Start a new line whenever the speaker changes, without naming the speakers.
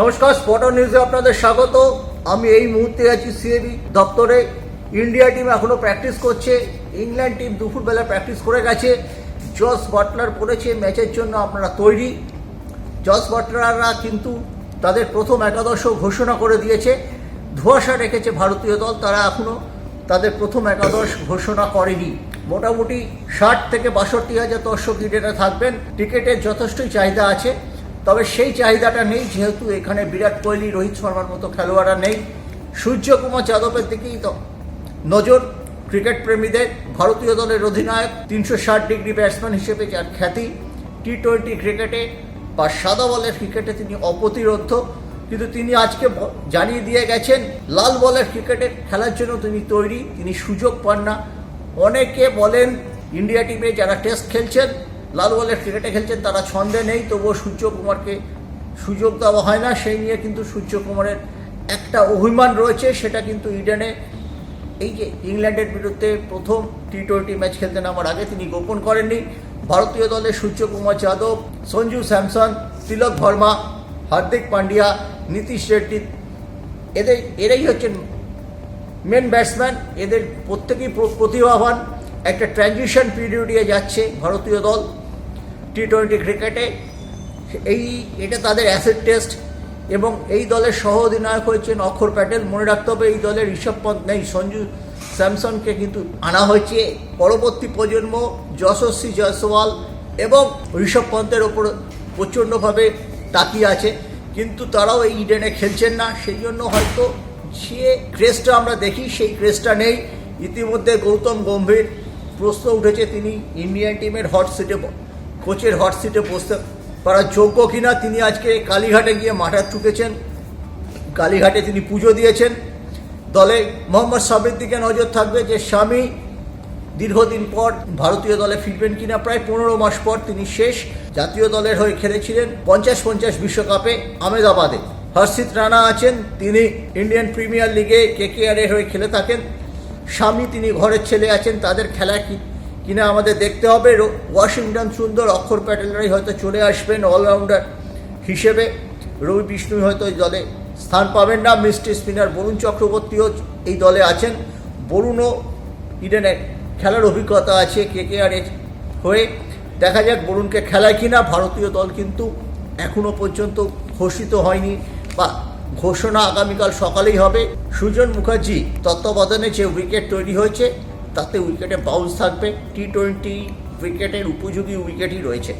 নমস্কার স্পটার নিউজে আপনাদের স্বাগত। আমি এই মুহূর্তে আছি সিএবি দপ্তরে। ইন্ডিয়া টিম এখনও প্র্যাকটিস করছে। ইংল্যান্ড টিম দুপুরবেলা প্র্যাকটিস করে গেছে। জস বাটলার পড়েছে ম্যাচের জন্য আপনারা তৈরি। জস বাটলাররা কিন্তু তাদের প্রথম একাদশ ঘোষণা করে দিয়েছে। ধোয়াশা রেখেছে ভারতীয় দল, তারা এখনও তাদের প্রথম একাদশ ঘোষণা করেনি। মোটামুটি ষাট থেকে বাষট্টি হাজার দর্শক ক্রিকেটে থাকবেন। টিকিটের যথেষ্টই চাহিদা আছে। তবে সেই চাহিদাটা নেই, যেহেতু এখানে বিরাট কোহলি, রোহিত শর্মার মতো খেলোয়াড়রা নেই। সূর্যকুমার যাদবের দিকেই তো নজর। ক্রিকেট প্রেমীদের, ভারতীয় দলের অধিনায়ক, তিনশো ষাট ডিগ্রি ব্যাটসম্যান হিসেবে যার খ্যাতি। টি টোয়েন্টি ক্রিকেটে বা সাদা বলের ক্রিকেটে তিনি অপ্রতিরোধ কিন্তু তিনি আজকে জানিয়ে দিয়ে গেছেন, লাল বলের ক্রিকেটে খেলার জন্য তিনি তৈরি, তিনি সুযোগ পান না। অনেকে বলেন, ইন্ডিয়া টিমে যারা টেস্ট খেলছেন লাল বলের ক্রিকেটে খেলছেন, তারা ছন্দে নেই, তবুও সূর্যকুমারকে সুযোগ দেওয়া হয় না। সেই নিয়ে কিন্তু সূর্যকুমারের একটা অভিমান রয়েছে, সেটা কিন্তু ইডেনে এই যে ইংল্যান্ডের বিরুদ্ধে প্রথম টি টোয়েন্টি ম্যাচ খেলতে নামার আগে তিনি গোপন করেননি। ভারতীয় দলের সূর্যকুমার যাদব, সঞ্জু স্যামসন, তিলক ভর্মা, হার্দিক পান্ডিয়া, নীতিশ রেড্ডি, এদের, এরাই হচ্ছেন মেন ব্যাটসম্যান এদের প্রত্যেকেই প্রতিভাবান। একটা ট্রানজিশন পিরিয়ডে যাচ্ছে ভারতীয় দল। টি টোয়েন্টি ক্রিকেটে এই, এটা তাদের অ্যাসেট টেস্ট এবং এই দলের সহ অধিনায়ক হয়েছেন অক্ষর প্যাটেল। মনে রাখতে হবে, এই দলের ঋষভ পন্থ, নেই, সঞ্জু স্যামসনকে কিন্তু আনা হয়েছে। পরবর্তী প্রজন্ম, যশস্বী জয়সওয়াল এবং ঋষভ পন্থের ওপর প্রচণ্ডভাবে তাকিয়ে আছে। কিন্তু তারাও এই ইডেনে খেলছেন না, সেই জন্য হয়তো যে ক্রেজটা আমরা দেখি, সেই ক্রেজটা নেই। ইতিমধ্যে গৌতম গম্ভীর প্রশ্ন উঠেছে, তিনি ইন্ডিয়ান টিমের হট সিটে কোচের হট সিটে বসতে পারার যোগ্য কিনা তিনি আজকে কালীঘাটে গিয়ে মাঠে ঠুকেছেন। কালীঘাটে তিনি পুজো দিয়েছেন। দলে মোহাম্মদ সাবির দিকে নজর থাকবে যে স্বামী দীর্ঘদিন পর ভারতীয় দলে ফিরবেন কিনা। প্রায় পনেরো মাস পর তিনি শেষ জাতীয় দলের হয়ে খেলেছিলেন পঞ্চাশ পঞ্চাশ বিশ্বকাপে আমেদাবাদে হর্ষিত রানা আছেন, তিনি ইন্ডিয়ান প্রিমিয়ার লিগে কেকেআর এর হয়ে খেলে থাকেন। স্বামী তিনি ঘরের ছেলে আছেন, তাদের খেলা কি কিনা আমাদের দেখতে হবে। ওয়াশিংটন সুন্দর অক্ষর প্যাটেলরাই হয়তো চলে আসবেন অলরাউন্ডার হিসেবে। রবি বিষ্ণু হয়তো এই দলে স্থান পাবেন না। মিষ্টি স্পিনার বরুণ চক্রবর্তীও এই দলে আছেন। বরুণও ইডেনে খেলার অভিজ্ঞতা আছে কে কে আর হয়ে। দেখা যাক বরুণকে খেলায় কিনা। ভারতীয় দল কিন্তু এখনও পর্যন্ত ঘোষিত হয়নি বা ঘোষণা আগামীকাল সকালেই হবে। সুজন মুখার্জি তত্ত্বাবধানে যে উইকেট তৈরি হয়েছে তাতে উইকেটে বাউন্স থাকবে। টি টোয়েন্টি উইকেটের উপযোগী উইকেটই রয়েছে।